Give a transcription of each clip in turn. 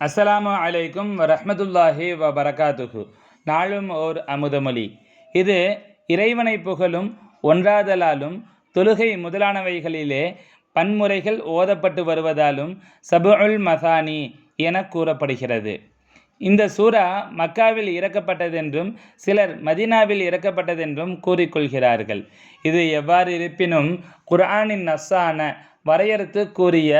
அஸ்ஸலாமு அலைக்கும் வரஹ்மத்துல்லாஹி வ பரகாத்துஹு நாளும் ஓர் அமுதமொழி இது இறைவனை புகழும் ஒன்றாதலாலும் தொழுகை முதலானவைகளிலே பன்முறைகள் ஓதப்பட்டு வருவதாலும் சபுல் மசானி என கூறப்படுகிறது. இந்த சூரா மக்காவில் இறக்கப்பட்டதென்றும் சிலர் மதீனாவில் இறக்கப்பட்டதென்றும் கூறிக்கொள்கிறார்கள். இது எவ்வாறு இருப்பினும் குர்ஆனின் நஸ்ஸான வரையறுத்து கூறிய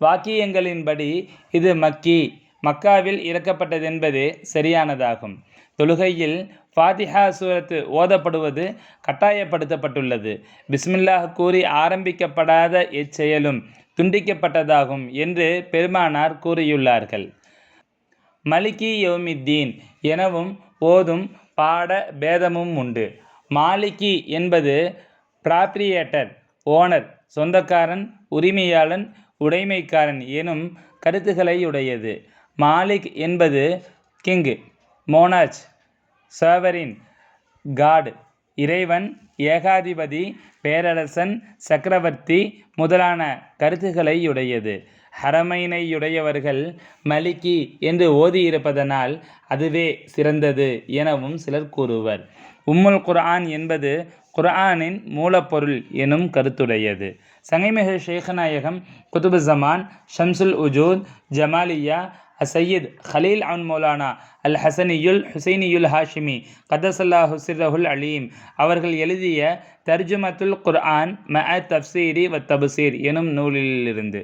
வாக்கியங்களின்படி இது மக்கி மக்காவில் இறக்கப்பட்டதென்பதே சரியானதாகும். தொழுகையில் ஃபாத்திஹா சூரத்து ஓதப்படுவது கட்டாயப்படுத்தப்பட்டுள்ளது. பிஸ்மில்லாஹ் கூறி ஆரம்பிக்கப்படாத இச்செயலும் துண்டிக்கப்பட்டதாகும் என்று பெருமானார் கூறியுள்ளார்கள். மலிகி யௌமித்தீன் எனவும் ஓதும் பாட பேதமும் உண்டு. மாலிகி என்பது ப்ராப்ரியேட்டர் ஓனர் சொந்தக்காரன் உரிமையாளன் உடைமைக்காரன் எனும் கருத்துக்களை மாலிக் என்பது கிங் மோனாஜ் சர்வரின் காட் இறைவன் ஏகாதிபதி பேரரசன் சக்கரவர்த்தி முதலான கருத்துக்களையுடையது ஹரமைனையுடையவர்கள் மலிக்கி என்று ஓதியிருப்பதனால் அதுவே சிறந்தது எனவும் சிலர் கூறுவர். உம்முல் குர்ஆன் என்பது குர்ஆனின் மூலப்பொருள் எனும் கருத்துடையது. சங்கைமிகு ஷேகநாயகம் குதுபுசமான் ஷம்சுல் உஜூத் ஜமாலியா அசையீத் ஹலீல் அன் மௌலானா அல் ஹசனியுல் ஹுசைனியுல் ஹாஷிமி கதசல்லா ஹுசிரஹுல் அலீம் அவர்கள் எழுதிய தர்ஜுமத்துல் குர்ஆன் ம தப்சீரி வ தபசீர் எனும் நூலிலிருந்து